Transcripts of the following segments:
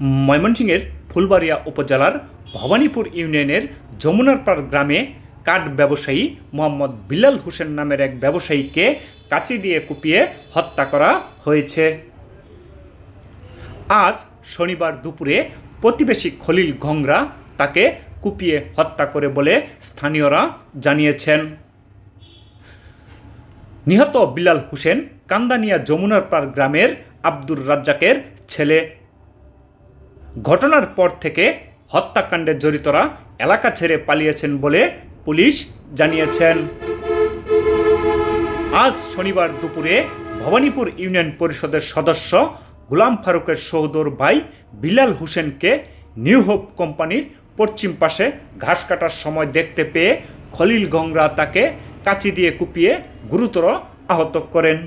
ময়মনসিংহের ফুলবাড়িয়া উপজেলার ভবানীপুর ইউনিয়নের যমুনারপাড় গ্রামে কাঠ ব্যবসায়ী মোহাম্মদ বিলাল হোসেন নামের এক ব্যবসায়ীকে কাঁচি দিয়ে কুপিয়ে হত্যা করা হয়েছে। আজ শনিবার দুপুরে প্রতিবেশী খলিল ঘংরা তাকে কুপিয়ে হত্যা করে বলে স্থানীয়রা জানিয়েছেন। নিহত বিলাল হোসেন কান্দানিয়া যমুনারপাড় গ্রামের আব্দুর রাজ্জাকের ছেলে। ঘটনার পর থেকে হত্যাকাণ্ডে জড়িতরা এলাকা ছেড়ে পালিয়েছেন বলে পুলিশ জানিয়েছেন। আজ শনিবার দুপুরে ভবানীপুর ইউনিয়ন পরিষদের সদস্য গুলাম ফারুকের সহোদর ভাই বিলাল হোসেনকে নিউ হোপ কোম্পানির পশ্চিম পাশে ঘাস কাটার সময় দেখতে পেয়ে খলিল গংরা তাকে কাঁচি দিয়ে কুপিয়ে গুরুতর আহত করেন।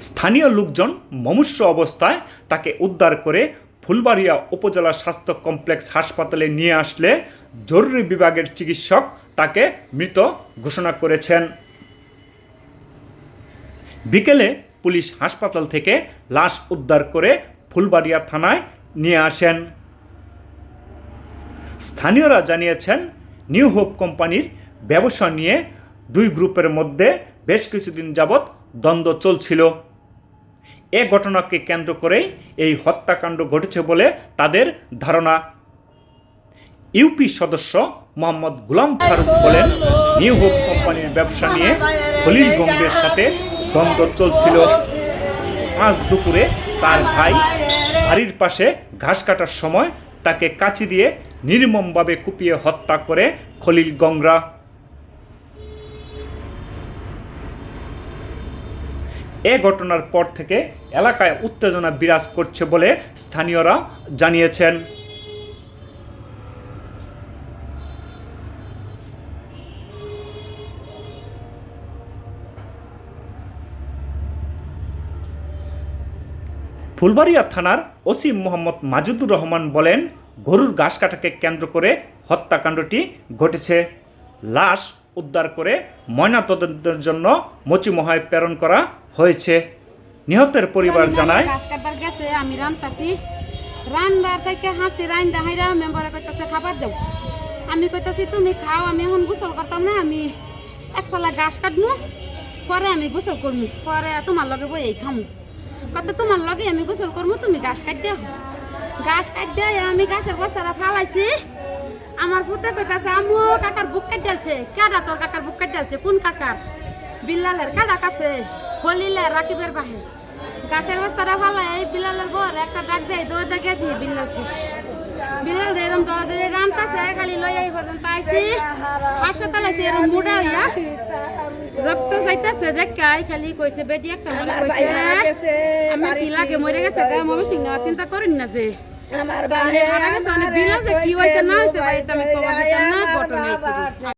স্থানীয় লোকজন মমুষ্য অবস্থায় তাকে উদ্ধার করে ফুলবাড়িয়া উপজেলা স্বাস্থ্য কমপ্লেক্স হাসপাতালে নিয়ে আসলে জরুরি বিভাগের চিকিৎসক তাকে মৃত ঘোষণা করেছেন। বিকেলে পুলিশ হাসপাতাল থেকে লাশ উদ্ধার করে ফুলবাড়িয়া থানায় নিয়ে আসেন। স্থানীয়রা জানিয়েছেন, নিউ হোপ কোম্পানির ব্যবসা নিয়ে দুই গ্রুপের মধ্যে বেশ কিছুদিন যাবৎ দ্বন্দ্ব চলছিল। এ ঘটনাকে কেন্দ্র করেই এই হত্যাকাণ্ড ঘটেছে বলে তাদের ধারণা। ইউপি সদস্য মোহাম্মদ গুলাম ফারুক বলেন নিউ হোপ কোম্পানির ব্যবসা নিয়ে গঙ্গের সাথে দ্বন্দ্ব চলছিল। আজ দুপুরে তার ভাই বাড়ির পাশে ঘাস কাটার সময় তাকে কাঁচি দিয়ে নির্মমভাবে কুপিয়ে হত্যা করে খলিল গংরা এ ঘটনার পর থেকে এলাকায় উত্তেজনা বিরাজ করছে বলে স্থানীয়রা জানিয়েছেন। ফুলবাড়িয়া থানার ওসি মোহাম্মদ মাজুদুর রহমান বলেন, গরুর ঘাস কাটাকে কেন্দ্র করে হত্যাকাণ্ডটি ঘটেছে। লাশ উদ্ধার করে ময়নাতদন্তের জন্য মচিমহায় প্রেরণ করা হয়েছে। নিহতের পরিবার জানায় গেছে আমি রান্তাছি। রান্নার থেকে হাসি রান দাহাইরা মেম্বারে কইতাছে খাবার দেব আমি কইতাছি তুমি খাও আমি এখন গোসল করতাম না আমি একসালা ঘাস কাটমু পরে আমি গোসল করমু পরে তোমার লগে বই এই খামু। কত তোমার লগে আমি গোসল করমু তুমি ঘাস কাট দিও ঘাস কাট দিয়ে আমি ঘাসের বস্তাটা ফালাইছি আমার পুতে কইতাছে আমু কাকার বুক কাট ডালছে কেডা তোর কাকার বুক কাট ডালছে কোন কাকার? বিল্লালের কেডা কাটছে? খলিলে রাকিবের বাহে। গাছের বস্তাটা ফালাই এই বিলালের বর একটা ডাক দেয় ডাকে দিয়ে বিল্লাল শেষ? বিলাল রে এরম দরা দরে রামতাছে খালি লই আই পর্যন্ত আইছি। হাসপাতাল আছে এরম মুড়া হইয়া রক্ত চাইতেছে দেখাই খালি কইছে বেডি একটা কইছে আমি কি লাগে মরে গেছে মমি সিং চিন্তা করেন না যে। আমার তাহলে হারা গেছে অনেক বিলাল যে কি হয়েছে না হয়েছে বাড়িতে আমি কবার দিতাম না ঘটনা